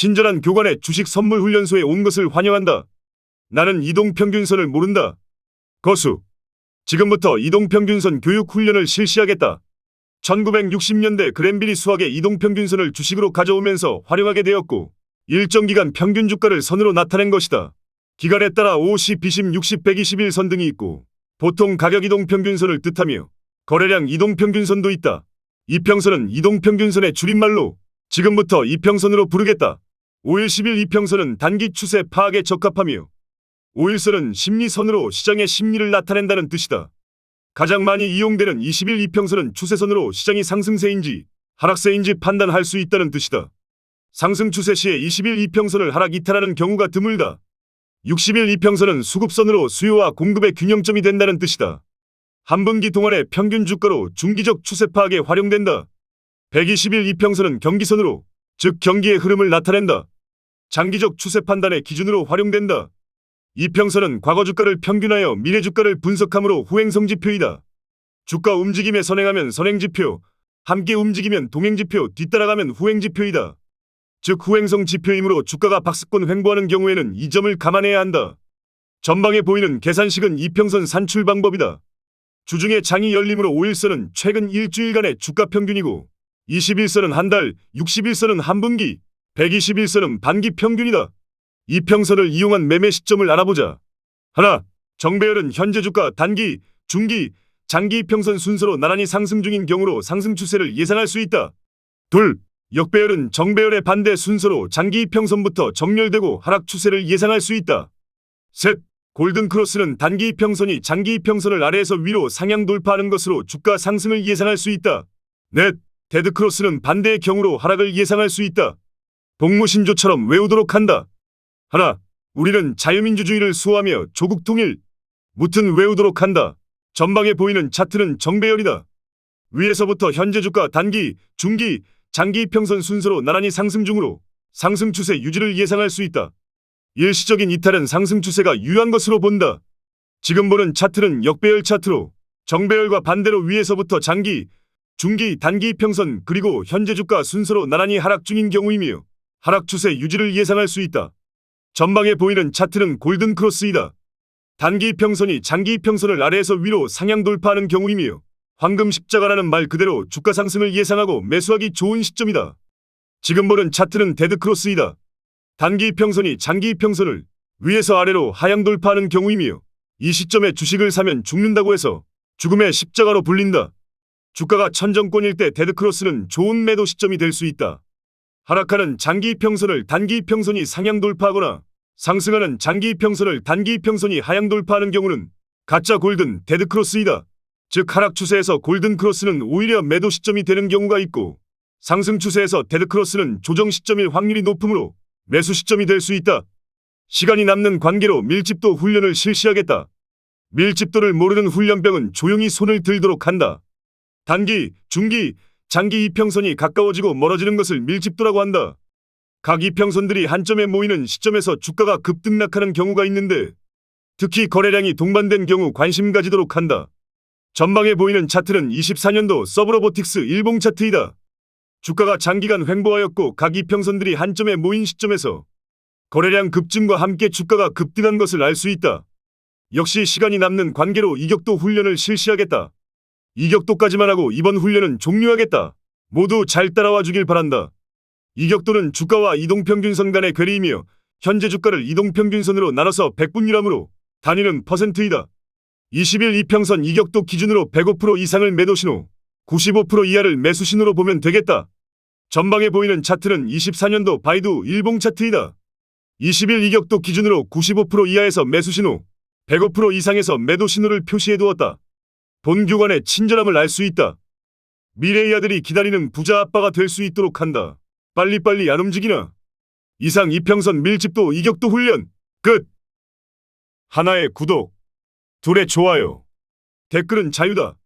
친절한 교관의 주식 선물 훈련소에 온 것을 환영한다. 나는 이동평균선을 모른다. 거수. 지금부터 이동평균선 교육 훈련을 실시하겠다. 1960년대 그랜비리 수학의 이동평균선을 주식으로 가져오면서 활용하게 되었고 일정 기간 평균 주가를 선으로 나타낸 것이다. 기간에 따라 50, 20, 60, 121선 등이 있고 보통 가격 이동평균선을 뜻하며 거래량 이동평균선도 있다. 이평선은 이동평균선의 줄임말로 지금부터 이평선으로 부르겠다. 5일 10일 이평선은 단기 추세 파악에 적합하며 5일선은 심리선으로 시장의 심리를 나타낸다는 뜻이다. 가장 많이 이용되는 20일 이평선은 추세선으로 시장이 상승세인지 하락세인지 판단할 수 있다는 뜻이다. 상승 추세 시에 20일 이평선을 하락 이탈하는 경우가 드물다. 60일 이평선은 수급선으로 수요와 공급의 균형점이 된다는 뜻이다. 한 분기 동안의 평균 주가로 중기적 추세 파악에 활용된다. 120일 이평선은 경기선으로, 즉 경기의 흐름을 나타낸다. 장기적 추세 판단의 기준으로 활용된다. 이평선은 과거 주가를 평균하여 미래 주가를 분석함으로 후행성 지표이다. 주가 움직임에 선행하면 선행 지표, 함께 움직이면 동행 지표, 뒤따라가면 후행 지표이다. 즉 후행성 지표이므로 주가가 박스권 횡보하는 경우에는 이 점을 감안해야 한다. 전방에 보이는 계산식은 이평선 산출 방법이다. 주중에 장이 열림으로 5일선은 최근 일주일간의 주가 평균이고 21선은 한 달, 61선은 한 분기, 121선은 반기 평균이다. 이평선을 이용한 매매 시점을 알아보자. 하나, 정배열은 현재 주가 단기, 중기, 장기 이평선 순서로 나란히 상승 중인 경우로 상승 추세를 예상할 수 있다. 둘, 역배열은 정배열의 반대 순서로 장기 이평선부터 정렬되고 하락 추세를 예상할 수 있다. 셋, 골든 크로스는 단기 이평선이 장기 이평선을 아래에서 위로 상향 돌파하는 것으로 주가 상승을 예상할 수 있다. 넷, 데드 크로스는 반대의 경우로 하락을 예상할 수 있다. 동무신조처럼 외우도록 한다. 하나, 우리는 자유민주주의를 수호하며 조국 통일. 무튼 외우도록 한다. 전방에 보이는 차트는 정배열이다. 위에서부터 현재 주가 단기, 중기, 장기 이평선 순서로 나란히 상승 중으로 상승 추세 유지를 예상할 수 있다. 일시적인 이탈은 상승 추세가 유효한 것으로 본다. 지금 보는 차트는 역배열 차트로 정배열과 반대로 위에서부터 장기, 중기, 단기 이평선 그리고 현재 주가 순서로 나란히 하락 중인 경우이며 하락 추세 유지를 예상할 수 있다. 전방에 보이는 차트는 골든 크로스이다. 단기 이평선이 장기 이평선을 아래에서 위로 상향 돌파하는 경우이며 황금 십자가라는 말 그대로 주가 상승을 예상하고 매수하기 좋은 시점이다. 지금 보는 차트는 데드 크로스이다. 단기 이평선이 장기 이평선을 위에서 아래로 하향 돌파하는 경우이며 이 시점에 주식을 사면 죽는다고 해서 죽음의 십자가로 불린다. 주가가 천정권일 때 데드 크로스는 좋은 매도 시점이 될 수 있다. 하락하는 장기 이평선을 단기 이평선이 상향 돌파하거나 상승하는 장기 이평선을 단기 이평선이 하향 돌파하는 경우는 가짜 골든 데드 크로스이다. 즉 하락 추세에서 골든 크로스는 오히려 매도 시점이 되는 경우가 있고 상승 추세에서 데드 크로스는 조정 시점일 확률이 높으므로 매수 시점이 될 수 있다. 시간이 남는 관계로 밀집도 훈련을 실시하겠다. 밀집도를 모르는 훈련병은 조용히 손을 들도록 한다. 단기, 중기, 장기 이평선이 가까워지고 멀어지는 것을 밀집도라고 한다. 각 이평선들이 한점에 모이는 시점에서 주가가 급등락하는 경우가 있는데 특히 거래량이 동반된 경우 관심 가지도록 한다. 전방에 보이는 차트는 24년도 서브로보틱스 일봉 차트이다. 주가가 장기간 횡보하였고 각 이평선들이 한점에 모인 시점에서 거래량 급증과 함께 주가가 급등한 것을 알 수 있다. 역시 시간이 남는 관계로 이격도 훈련을 실시하겠다. 이격도까지만 하고 이번 훈련은 종료하겠다. 모두 잘 따라와 주길 바란다. 이격도는 주가와 이동평균선 간의 괴리이며 현재 주가를 이동평균선으로 나눠서 100분이라므로 단위는 퍼센트이다. 20일 이평선 이격도 기준으로 105% 이상을 매도 신호, 95% 이하를 매수 신호로 보면 되겠다. 전방에 보이는 차트는 24년도 바이두 일봉 차트이다. 20일 이격도 기준으로 95% 이하에서 매수 신호, 105% 이상에서 매도 신호를 표시해 두었다. 본 교관의 친절함을 알 수 있다. 미래의 아들이 기다리는 부자 아빠가 될 수 있도록 한다. 빨리빨리 안 움직이나. 이상 이평선 밀집도 이격도 훈련 끝. 하나의 구독, 둘의 좋아요, 댓글은 자유다.